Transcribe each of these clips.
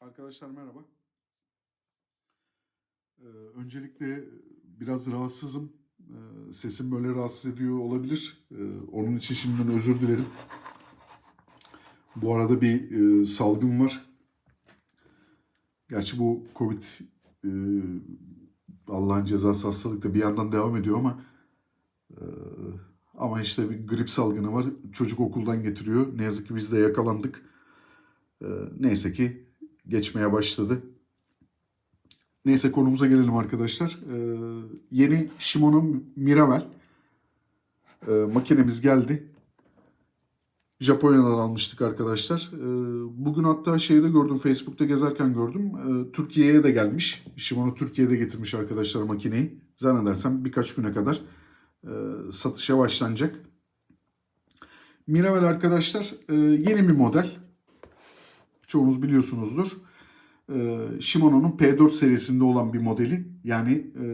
Arkadaşlar merhaba. Ee, öncelikle biraz rahatsızım. Ee, sesim böyle rahatsız ediyor olabilir. Ee, onun için şimdiden özür dilerim. Bu arada bir e, salgın var. Gerçi bu Covid e, Allah'ın cezası hastalık da bir yandan devam ediyor ama e, ama işte bir grip salgını var. Çocuk okuldan getiriyor. Ne yazık ki biz de yakalandık. Ee, neyse ki geçmeye başladı. Neyse konumuza gelelim arkadaşlar. Ee, yeni Shimano Miravel e, makinemiz geldi. Japonya'dan almıştık arkadaşlar. Ee, bugün hatta şeyde gördüm, Facebook'ta gezerken gördüm. Ee, Türkiye'ye de gelmiş. Shimano Türkiye'de getirmiş arkadaşlar makineyi. Zannedersem birkaç güne kadar e, satışa başlanacak. Miravel arkadaşlar e, yeni bir model çoğunuz biliyorsunuzdur. Ee, Shimano'nun P4 serisinde olan bir modeli. Yani e,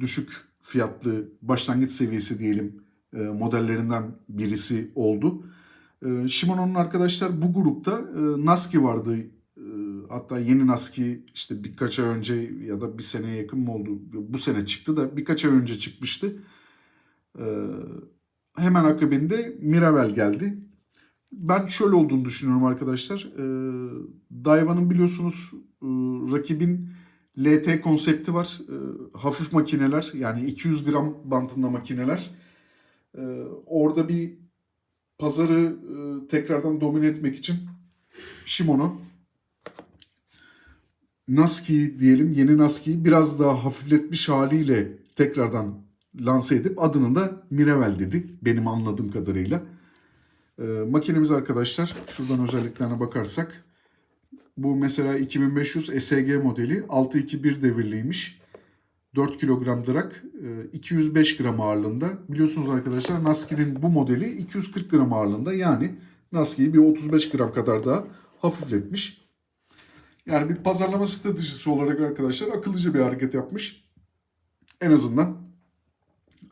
düşük fiyatlı başlangıç seviyesi diyelim e, modellerinden birisi oldu. E, Shimano'nun arkadaşlar bu grupta e, Naski vardı. E, hatta yeni Naski işte birkaç ay önce ya da bir seneye yakın mı oldu? Bu sene çıktı da birkaç ay önce çıkmıştı. Hemen akabinde Miravel geldi ben şöyle olduğunu düşünüyorum arkadaşlar. E, Daiwa'nın biliyorsunuz e, rakibin LT konsepti var. E, hafif makineler yani 200 gram bantında makineler. E, orada bir pazarı e, tekrardan domine etmek için Shimano Naski diyelim yeni Naski'yi biraz daha hafifletmiş haliyle tekrardan lanse edip adını da Miravel dedi benim anladığım kadarıyla. Ee, makinemiz arkadaşlar şuradan özelliklerine bakarsak bu mesela 2500 SG modeli 621 devirliymiş. 4 kilogram drak 205 gram ağırlığında. Biliyorsunuz arkadaşlar Naski'nin bu modeli 240 gram ağırlığında. Yani Naski'yi bir 35 gram kadar daha hafifletmiş. Yani bir pazarlama stratejisi olarak arkadaşlar akıllıca bir hareket yapmış. En azından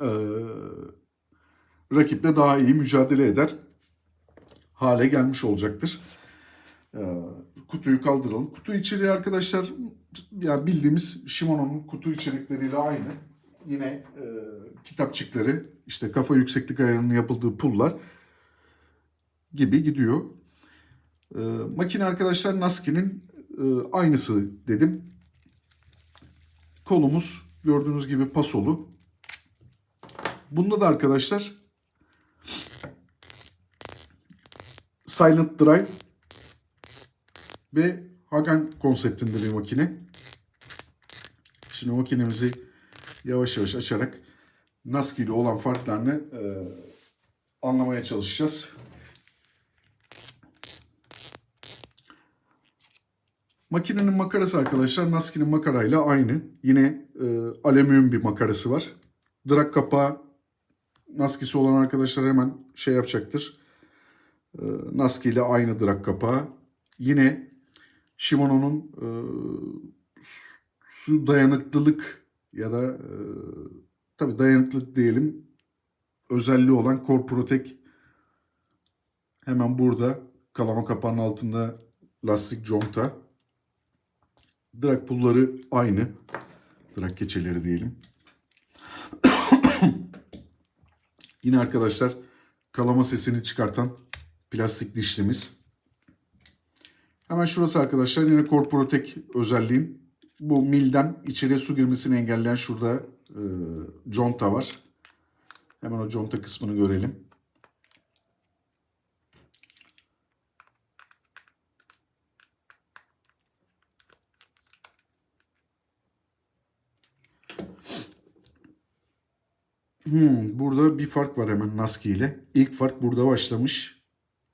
ee, rakiple daha iyi mücadele eder hale gelmiş olacaktır. Ee, kutuyu kaldıralım. Kutu içeriği arkadaşlar yani bildiğimiz Shimano'nun kutu içerikleriyle aynı. Yine e, kitapçıkları, işte kafa yükseklik ayarının yapıldığı pullar gibi gidiyor. E, makine arkadaşlar Naski'nin e, aynısı dedim. Kolumuz gördüğünüz gibi pasolu. Bunda da arkadaşlar Silent Drive ve Hagen konseptinde bir makine. Şimdi makinemizi yavaş yavaş açarak Naski ile olan farklarını e, anlamaya çalışacağız. Makinenin makarası arkadaşlar Naski'nin makarayla aynı. Yine e, alüminyum bir makarası var. Drag kapağı Naski'si olan arkadaşlar hemen şey yapacaktır. E, Naski ile aynı drag kapağı. Yine Shimano'nun e, su dayanıklılık ya da e, tabi dayanıklılık diyelim özelliği olan Core Protect hemen burada kalama kapağının altında lastik conta. Drag pulları aynı. Drag keçeleri diyelim. Yine arkadaşlar kalama sesini çıkartan plastik dişlimiz. Hemen şurası arkadaşlar yine Corporotec özelliğin. Bu milden içeriye su girmesini engelleyen şurada e, conta var. Hemen o conta kısmını görelim. Hmm, burada bir fark var hemen Naski ile. İlk fark burada başlamış.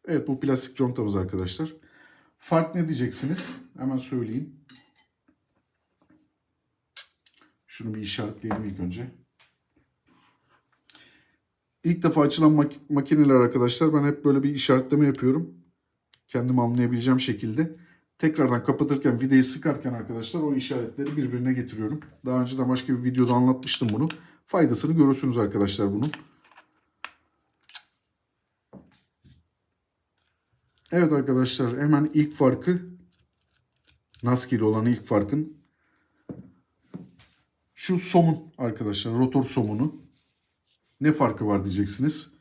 Evet bu plastik contamız arkadaşlar. Fark ne diyeceksiniz? Hemen söyleyeyim. Şunu bir işaretleyelim ilk önce. İlk defa açılan mak- makineler arkadaşlar ben hep böyle bir işaretleme yapıyorum. Kendim anlayabileceğim şekilde. Tekrardan kapatırken videoyu sıkarken arkadaşlar o işaretleri birbirine getiriyorum. Daha önce de başka bir videoda anlatmıştım bunu. Faydasını görürsünüz arkadaşlar bunun. Evet arkadaşlar hemen ilk farkı Naski ile olan ilk farkın şu somun arkadaşlar. Rotor somunu. Ne farkı var diyeceksiniz.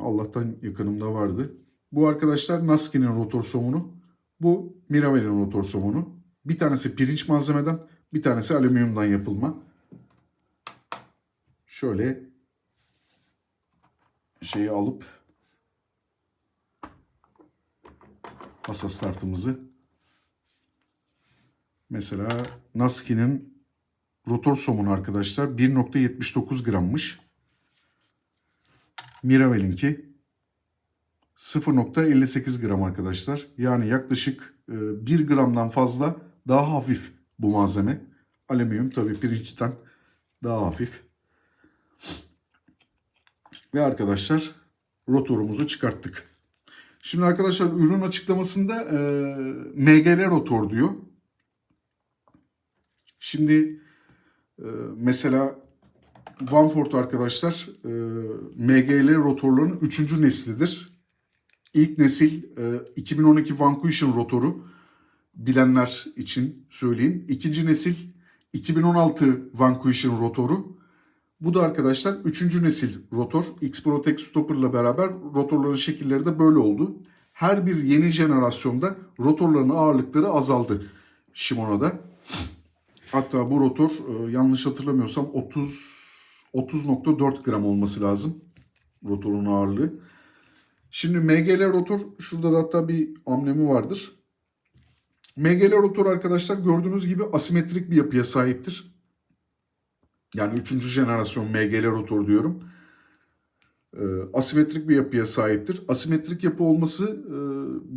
Allah'tan yakınımda vardı. Bu arkadaşlar Naski'nin rotor somunu. Bu Miravel'in rotor somunu. Bir tanesi pirinç malzemeden, bir tanesi alüminyumdan yapılma. Şöyle şeyi alıp masa startımızı mesela Naski'nin rotor somunu arkadaşlar 1.79 grammış. Miravel'inki 0.58 gram arkadaşlar. Yani yaklaşık e, 1 gramdan fazla daha hafif bu malzeme. Alüminyum tabi pirinçten daha hafif. Ve arkadaşlar rotorumuzu çıkarttık. Şimdi arkadaşlar ürün açıklamasında e, MGL rotor diyor. Şimdi e, mesela Vanford arkadaşlar e, MGL rotorların 3. neslidir. İlk nesil e, 2012 Vanquition rotoru bilenler için söyleyeyim. İkinci nesil 2016 Vanquition rotoru. Bu da arkadaşlar 3. nesil rotor. X-Protect Stopper'la beraber rotorların şekilleri de böyle oldu. Her bir yeni jenerasyonda rotorların ağırlıkları azaldı Shimano'da. Hatta bu rotor e, yanlış hatırlamıyorsam 30 30.4 gram olması lazım rotorun ağırlığı. Şimdi MGL rotor şurada da hatta bir amblemi vardır. MGL rotor arkadaşlar gördüğünüz gibi asimetrik bir yapıya sahiptir. Yani 3. jenerasyon MGL rotor diyorum. E, asimetrik bir yapıya sahiptir. Asimetrik yapı olması e,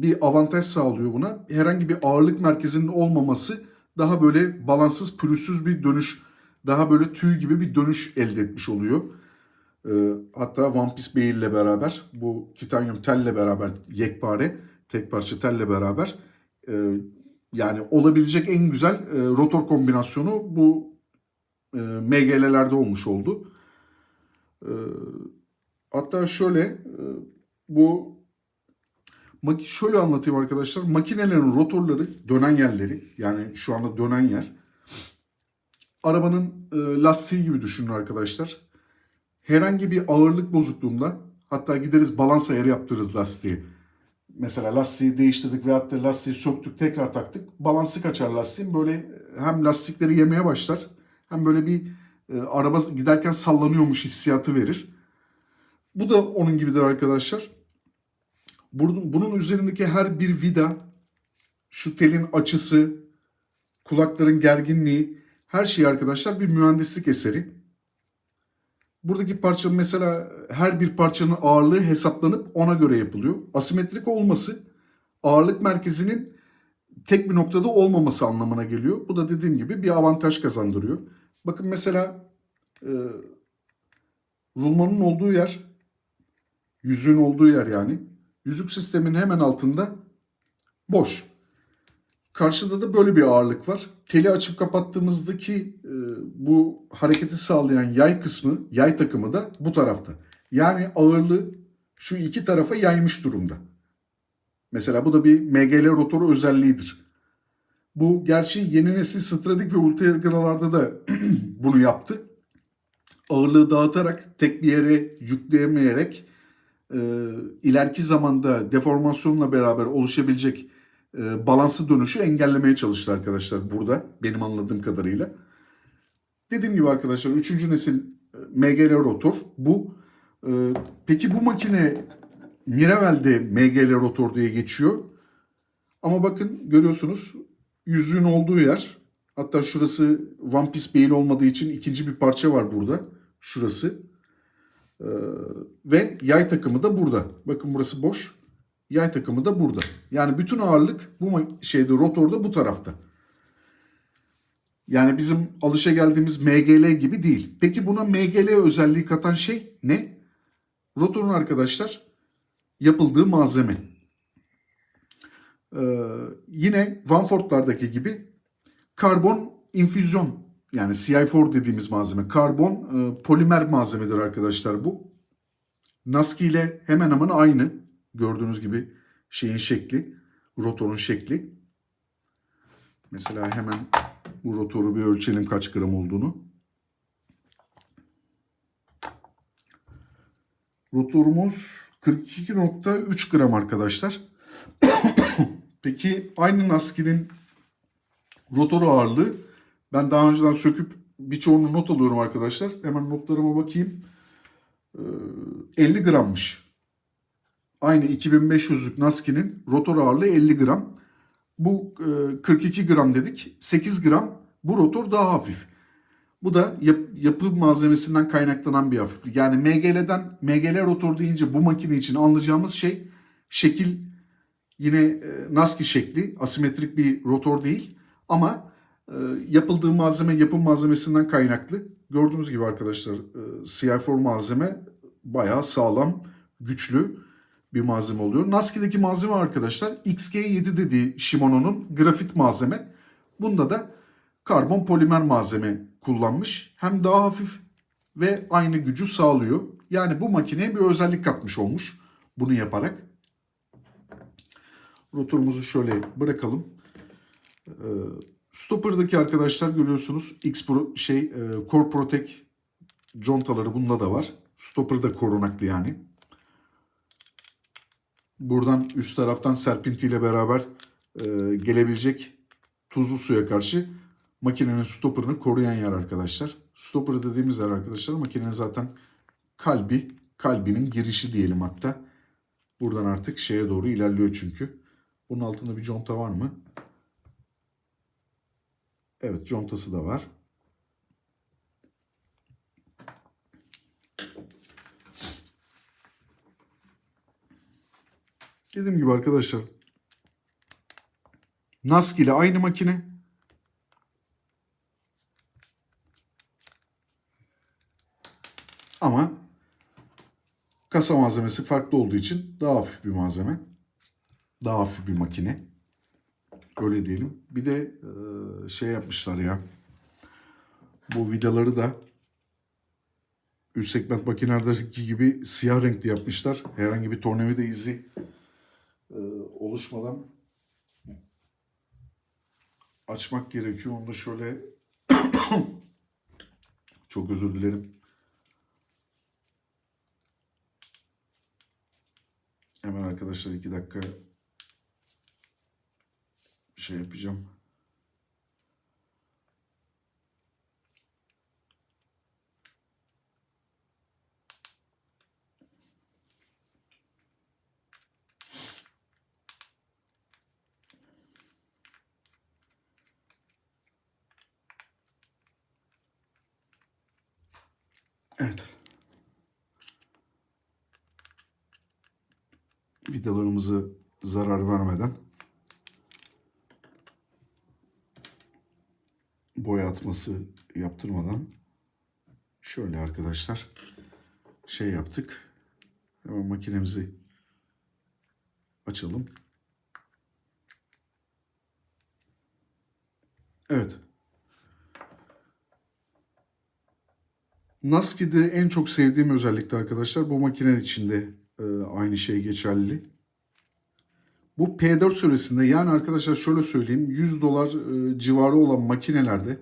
bir avantaj sağlıyor buna. Herhangi bir ağırlık merkezinin olmaması daha böyle balanssız, pürüzsüz bir dönüş, daha böyle tüy gibi bir dönüş elde etmiş oluyor. E, hatta One Piece Beyi ile beraber, bu titanyum telle beraber yekpare, tek parça telle beraber e, yani olabilecek en güzel e, rotor kombinasyonu bu e, MGL'lerde olmuş oldu. E, hatta şöyle e, bu şöyle anlatayım arkadaşlar. Makinelerin rotorları, dönen yerleri yani şu anda dönen yer arabanın e, lastiği gibi düşünün arkadaşlar. Herhangi bir ağırlık bozukluğunda hatta gideriz balans ayarı yaptırırız lastiği. Mesela lastiği değiştirdik veyahut da lastiği söktük tekrar taktık. Balansı kaçar lastiğin böyle hem lastikleri yemeye başlar hem böyle bir e, araba giderken sallanıyormuş hissiyatı verir. Bu da onun gibidir arkadaşlar. Bunun, üzerindeki her bir vida, şu telin açısı, kulakların gerginliği, her şey arkadaşlar bir mühendislik eseri. Buradaki parça mesela her bir parçanın ağırlığı hesaplanıp ona göre yapılıyor. Asimetrik olması ağırlık merkezinin tek bir noktada olmaması anlamına geliyor. Bu da dediğim gibi bir avantaj kazandırıyor. Bakın mesela e, rulmanın olduğu yer, yüzüğün olduğu yer yani. Yüzük sistemin hemen altında boş. Karşıda da böyle bir ağırlık var. Teli açıp kapattığımızdaki e, bu hareketi sağlayan yay kısmı, yay takımı da bu tarafta. Yani ağırlığı şu iki tarafa yaymış durumda. Mesela bu da bir MGL rotoru özelliğidir. Bu gerçi yeni nesil Stradik ve Ultegra'larda da bunu yaptı. Ağırlığı dağıtarak tek bir yere yükleyemeyerek e, ileriki zamanda deformasyonla beraber oluşabilecek e, balansı dönüşü engellemeye çalıştı arkadaşlar burada benim anladığım kadarıyla. Dediğim gibi arkadaşlar 3. nesil e, MGL rotor bu. E, peki bu makine Miravel'de MGL rotor diye geçiyor. Ama bakın görüyorsunuz yüzüğün olduğu yer. Hatta şurası One Piece Bale olmadığı için ikinci bir parça var burada. Şurası. Ee, ve yay takımı da burada. Bakın burası boş. Yay takımı da burada. Yani bütün ağırlık bu şeyde rotorda bu tarafta. Yani bizim alışa geldiğimiz MGL gibi değil. Peki buna MGL özelliği katan şey ne? Rotorun arkadaşlar yapıldığı malzeme. Ee, yine Vanford'lardaki gibi karbon infüzyon yani CI4 dediğimiz malzeme. Karbon e, polimer malzemedir arkadaşlar bu. Naski ile hemen hemen aynı. Gördüğünüz gibi şeyin şekli, rotorun şekli. Mesela hemen bu rotoru bir ölçelim kaç gram olduğunu. Rotorumuz 42.3 gram arkadaşlar. Peki aynı Naski'nin rotor ağırlığı ben daha önceden söküp birçoğunu not alıyorum arkadaşlar. Hemen notlarıma bakayım. Ee, 50 grammış. Aynı 2500'lük Naski'nin rotor ağırlığı 50 gram. Bu e, 42 gram dedik. 8 gram bu rotor daha hafif. Bu da yap- yapı malzemesinden kaynaklanan bir hafiflik. Yani MGL'den MGL rotor deyince bu makine için anlayacağımız şey şekil yine e, Naski şekli asimetrik bir rotor değil ama e, yapıldığı malzeme yapım malzemesinden kaynaklı. Gördüğünüz gibi arkadaşlar e, CI4 malzeme bayağı sağlam, güçlü bir malzeme oluyor. Naski'deki malzeme arkadaşlar XG7 dediği Shimano'nun grafit malzeme. Bunda da karbon polimer malzeme kullanmış. Hem daha hafif ve aynı gücü sağlıyor. Yani bu makineye bir özellik katmış olmuş bunu yaparak. Rotorumuzu şöyle bırakalım. Ee, Stopper'daki arkadaşlar görüyorsunuz X Pro şey e, Core Protect contaları bunda da var. Stopper da korunaklı yani. Buradan üst taraftan serpintiyle beraber e, gelebilecek tuzlu suya karşı makinenin stopperını koruyan yer arkadaşlar. Stopper dediğimiz yer arkadaşlar makinenin zaten kalbi, kalbinin girişi diyelim hatta. Buradan artık şeye doğru ilerliyor çünkü. Bunun altında bir conta var mı? Evet contası da var. Dediğim gibi arkadaşlar Naski ile aynı makine. Ama kasa malzemesi farklı olduğu için daha hafif bir malzeme. Daha hafif bir makine. Öyle diyelim. Bir de e, şey yapmışlar ya. Bu vidaları da üst segment makinelerdeki gibi siyah renkli yapmışlar. Herhangi bir tornavida izi e, oluşmadan açmak gerekiyor. Onu da şöyle çok özür dilerim. Hemen arkadaşlar iki dakika şey yapacağım. Evet. Vidalarımızı zarar vermeden boya atması yaptırmadan şöyle arkadaşlar şey yaptık. Hemen makinemizi açalım. Evet. Naski'de en çok sevdiğim özellikle arkadaşlar bu makine içinde e, aynı şey geçerli. Bu P4 süresinde yani arkadaşlar şöyle söyleyeyim 100 dolar e, civarı olan makinelerde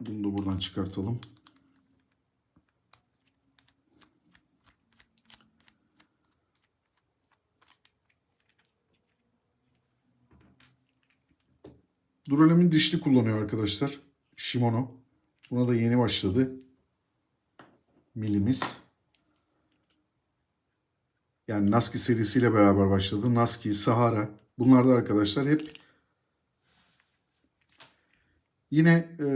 bunu da buradan çıkartalım. Duralem'in dişli kullanıyor arkadaşlar. Shimano. Buna da yeni başladı. Milimiz. Yani Naski serisiyle beraber başladı. Naski, Sahara. Bunlar da arkadaşlar hep yine e,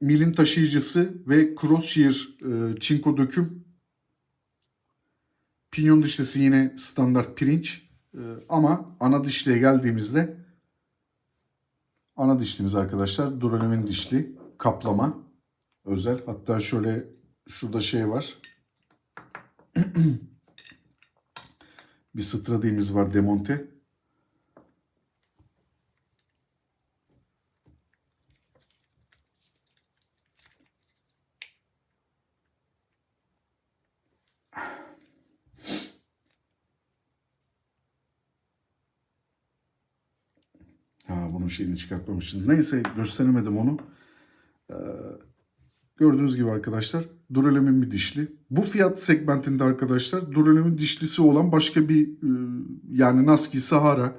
milin taşıyıcısı ve crossshear e, çinko döküm. Pinyon dişlisi yine standart pirinç. E, ama ana dişliğe geldiğimizde ana dişlimiz arkadaşlar Duralem'in dişli kaplama özel. Hatta şöyle şurada şey var. bir stradimiz var demonte. Bunun şeyini çıkartmamıştım. Neyse gösteremedim onu. Ee, gördüğünüz gibi arkadaşlar Duralem'in bir dişli. Bu fiyat segmentinde arkadaşlar Duralem'in dişlisi olan başka bir e, yani Naski, Sahara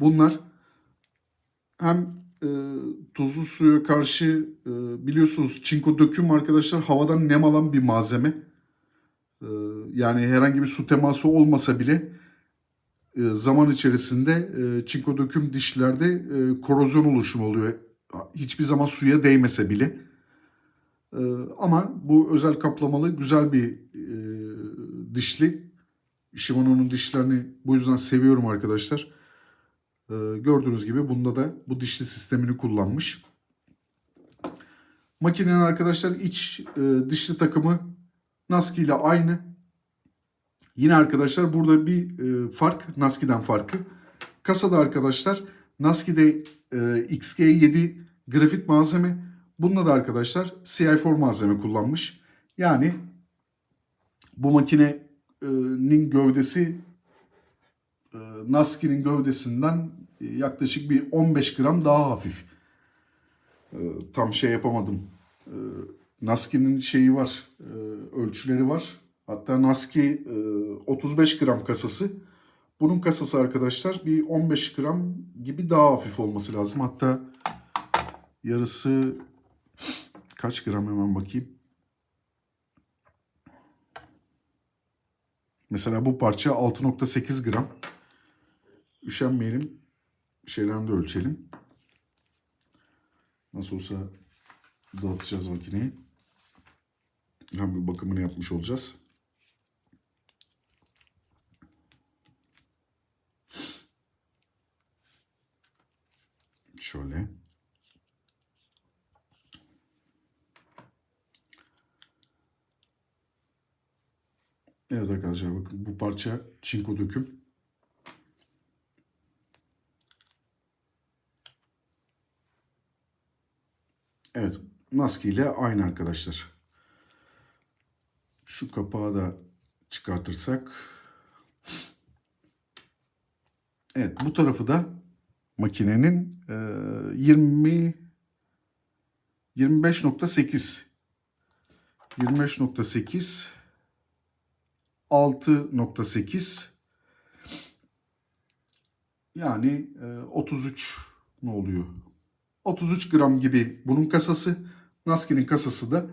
bunlar hem e, tuzlu suya karşı e, biliyorsunuz çinko döküm arkadaşlar havadan nem alan bir malzeme. E, yani herhangi bir su teması olmasa bile e, zaman içerisinde e, çinko döküm dişlerde e, korozyon oluşumu oluyor. Hiçbir zaman suya değmese bile. E, ama bu özel kaplamalı güzel bir e, dişli. Shimano'nun dişlerini bu yüzden seviyorum arkadaşlar. E, gördüğünüz gibi bunda da bu dişli sistemini kullanmış. Makinenin arkadaşlar iç e, dişli takımı Naski ile aynı. Yine arkadaşlar burada bir e, fark Naski'den farkı. Kasada arkadaşlar Naski'de e, XG7 grafit malzeme. Bunda da arkadaşlar CI4 malzeme kullanmış. Yani bu makinenin gövdesi e, Naski'nin gövdesinden e, yaklaşık bir 15 gram daha hafif. E, tam şey yapamadım. E, Naski'nin şeyi var, e, ölçüleri var. Hatta Naski e, 35 gram kasası. Bunun kasası arkadaşlar bir 15 gram gibi daha hafif olması lazım. Hatta yarısı kaç gram hemen bakayım. Mesela bu parça 6.8 gram. Üşenmeyelim. Şeylerini de ölçelim. Nasıl olsa dağıtacağız makineyi. Hem bir bakımını yapmış olacağız. Şöyle. Evet arkadaşlar bakın bu parça çinko döküm. Evet Naski ile aynı arkadaşlar. Şu kapağı da çıkartırsak. Evet bu tarafı da makinenin e, 20 25.8 25.8 6.8 yani e, 33 ne oluyor? 33 gram gibi bunun kasası. Naski'nin kasası da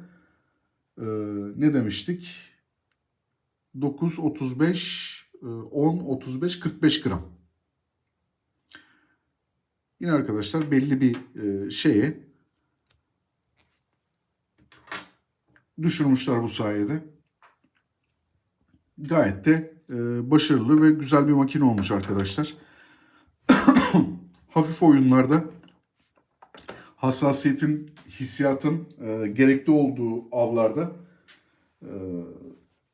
e, ne demiştik? 9, 35, e, 10, 35, 45 gram. Yine arkadaşlar belli bir e, şeye düşürmüşler bu sayede. Gayet de e, başarılı ve güzel bir makine olmuş arkadaşlar. Hafif oyunlarda hassasiyetin, hissiyatın e, gerekli olduğu avlarda e,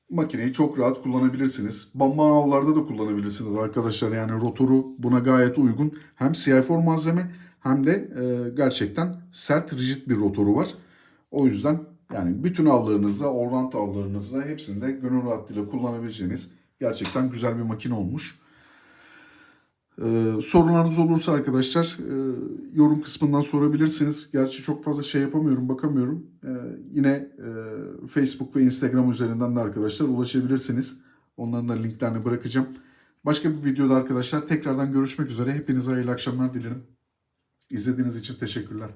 makineyi çok rahat kullanabilirsiniz. Bamban avlarda da kullanabilirsiniz arkadaşlar. Yani rotoru buna gayet uygun. Hem CI4 malzeme hem de e, gerçekten sert, rigid bir rotoru var. O yüzden yani bütün avlarınızda, orlant avlarınızda hepsinde gönül rahatlığıyla kullanabileceğiniz gerçekten güzel bir makine olmuş. Ee, sorularınız olursa arkadaşlar e, yorum kısmından sorabilirsiniz. Gerçi çok fazla şey yapamıyorum, bakamıyorum. Ee, yine e, Facebook ve Instagram üzerinden de arkadaşlar ulaşabilirsiniz. Onların da linklerini bırakacağım. Başka bir videoda arkadaşlar tekrardan görüşmek üzere. Hepinize hayırlı akşamlar dilerim. İzlediğiniz için teşekkürler.